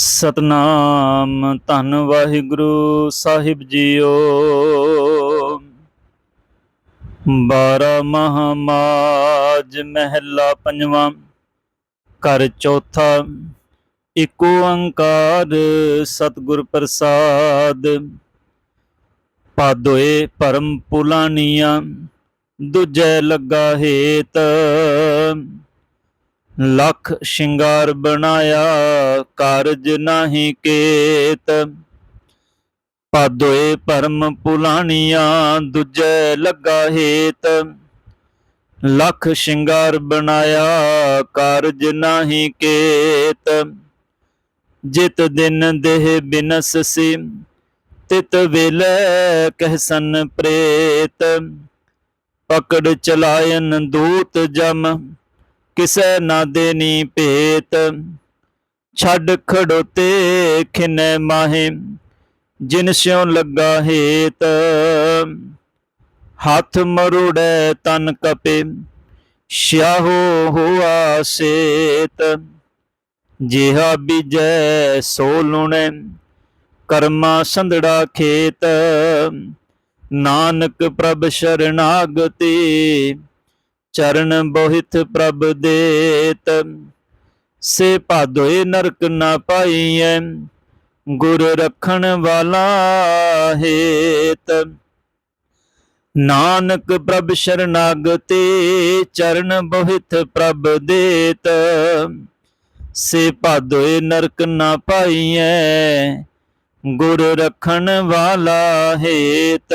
ਸਤਨਾਮ ਧੰਨ ਵਾਹਿਗੁਰੂ ਸਾਹਿਬ ਜੀਓ। ਬਾਰਾ ਮਹਾਮਾਜ ਮਹਿਲਾ ਪੰਜਵਾਂ, ਘਰ ਚੌਥਾ, ਏਕੋ ਓੰਕਾਰ ਸਤਿਗੁਰ ਪ੍ਰਸਾਦ। ਪਾਦੋਏ ਪਰਮ ਪੁਲਾਨੀਆਂ, ਦੂਜੈ ਲੱਗਾ ਹੇਤ। ਲੱਖ ਸ਼ਿੰਗਾਰ ਬਣਾਇਆ, ਕਾਰਜ ਨਾਹੀ ਕੇਤ। ਪਾਦੋਏ ਪਰਮ ਪੁਲਾਣੀਆਂ ਦੂਜੈ ਲੱਗਾ ਹੇਤ। ਲੱਖ ਸ਼ਿੰਗਾਰ ਬਣਾਇਆ, ਕਾਰਜ ਨਾਹੀ ਕੇਤ। ਜਿਤ ਦਿਨ ਦੇਹ ਬਿਨਸ ਸੀ, ਤਿਤ ਵੇਲੇ ਕਹਿਸਨ ਪ੍ਰੇਤ। ਪਕੜ ਚਲਾਇਨ ਦੂਤ ਜਮ ਕਿਸੈ ਨਾ ਦੇਨੀ ਭੇਤ। ਛੱਡ ਖੜੋਤੇ ਖਿਨੈ ਮਾਹੇ, ਜਿਨ ਸਿਉ ਲੱਗਾ ਹੇਤ। ਹੱਥ ਮਰੋੜੈ ਤਨ ਕਪੇ, ਸਿਆਹੋ ਹੋਆ ਸੇਤ। ਜਿਹਾ ਬੀਜੈ ਸੋ ਲੁਣੈ, ਕਰਮਾ ਸੰਧੜਾ ਖੇਤ। ਨਾਨਕ ਪ੍ਰਭ ਸ਼ਰਨਾਗਤੀ ਚਰਨ ਬੋਹਿਤ ਪ੍ਰਭ ਦੇਤ, ਸੇ ਭਾਦੋਏ ਨਰਕ ਨਾ ਪਾਈਐ, ਗੁਰ ਰਖਣ ਵਾਲਾ ਹੇਤ। ਨਾਨਕ ਪ੍ਰਭ ਸ਼ਰਨਾਗਤੇ, ਚਰਨ ਬੋਹਿਤ ਪ੍ਰਭ ਦੇਤ, ਸੇ ਭਾਦੋਏ ਨਰਕ ਨਾ ਪਾਈਐ, ਗੁਰ ਰਖਣ ਵਾਲਾ ਹੇਤ।